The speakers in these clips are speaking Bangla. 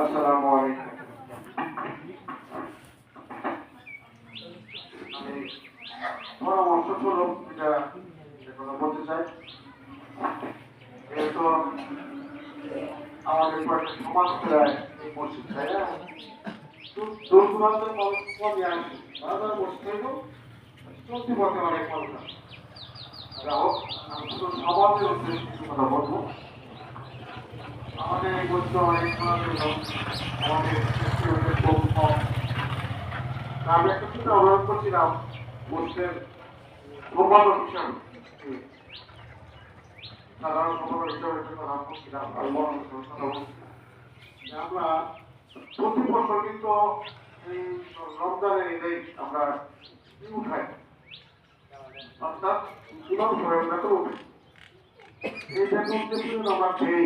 আসসালামু আলাইকুম। আমি পরামর্শ স্বরূপ এটা বলতে চাই। যেহেতু আমাদের কয়েকটা সমাজ প্রায় এই মসজিদ, তাই না? দূর দূরান্তের মানুষ কমে আসে অনেক মানুষ আছে যা হোক, আমি কথা বলব। অনেক আমাদের খুব কম। তা আমি অনুরোধ করছিলাম গোষ্ঠের সম্পাদক হিসাবে সাধারণ সম্পাদক হিসাবে বলছিলাম আর আমরা প্রতি বছর কিন্তু এই রমজানের এই আমরা ই উঠাই। অর্থাৎ ইমাম সাহেব বেতন উঠে। এই যে আমরা পেয়ে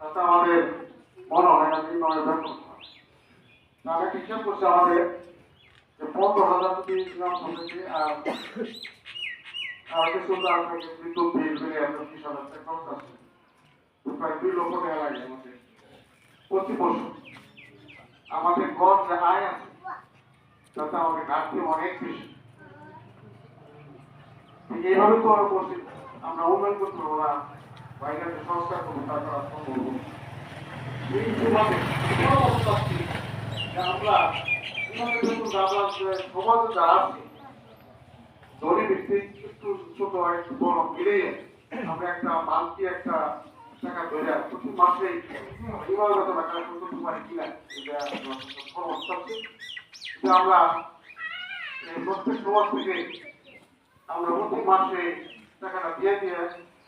তাতে আমাদের মনে হয় না ইমামের বেতন তাহলে হিসাব করছে আমাদের যে পনেরো হাজার যদি ইসলাম কমেছে আর আর কিছু তার বিদ্যুৎ বিল একদম বিশ হাজার টাকা খরচ আছে প্রায় দুই লক্ষ টাকা লাগে আমাদের প্রতি বছর। আমাদের গড় যে আয় আছে, তাতে আমাদের ঘাটতি অনেক বেশি। এইভাবে তো আমরা বলছি আমরা উন্নয়ন করতে পারব না। বাইরের সংস্কার করব তারপর সম্ভব হবে না। এই সুবাদে পরামর্শ চাচ্ছি যে আমরা যে সমাজে যারা আছে আমরা একটা মান্থলি একটা ধরে প্রতি মাসে বিভাগত টাকা করতে পারি কিনা এটা যে আমরা প্রত্যেক সমাজ থেকে আমরা প্রতি মাসে টাকাটা দিয়ে দিয়ে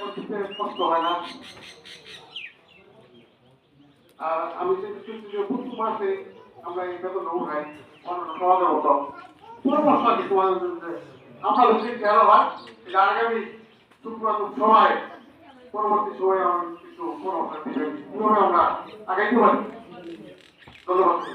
করতে কষ্ট হয় না। আর আমি যে যে মাসে আমরা এই বেতন উঠাই সমাজের মতো। পরামর্শ আছে তোমাদের জন্য আমরা যদি গেল হয় এটা আগামী শুক্রবার সময় পরবর্তী সময়ে আমি কিছু পরামর্শ দিবেন। আমরা আগাইতে পারি। ধন্যবাদ।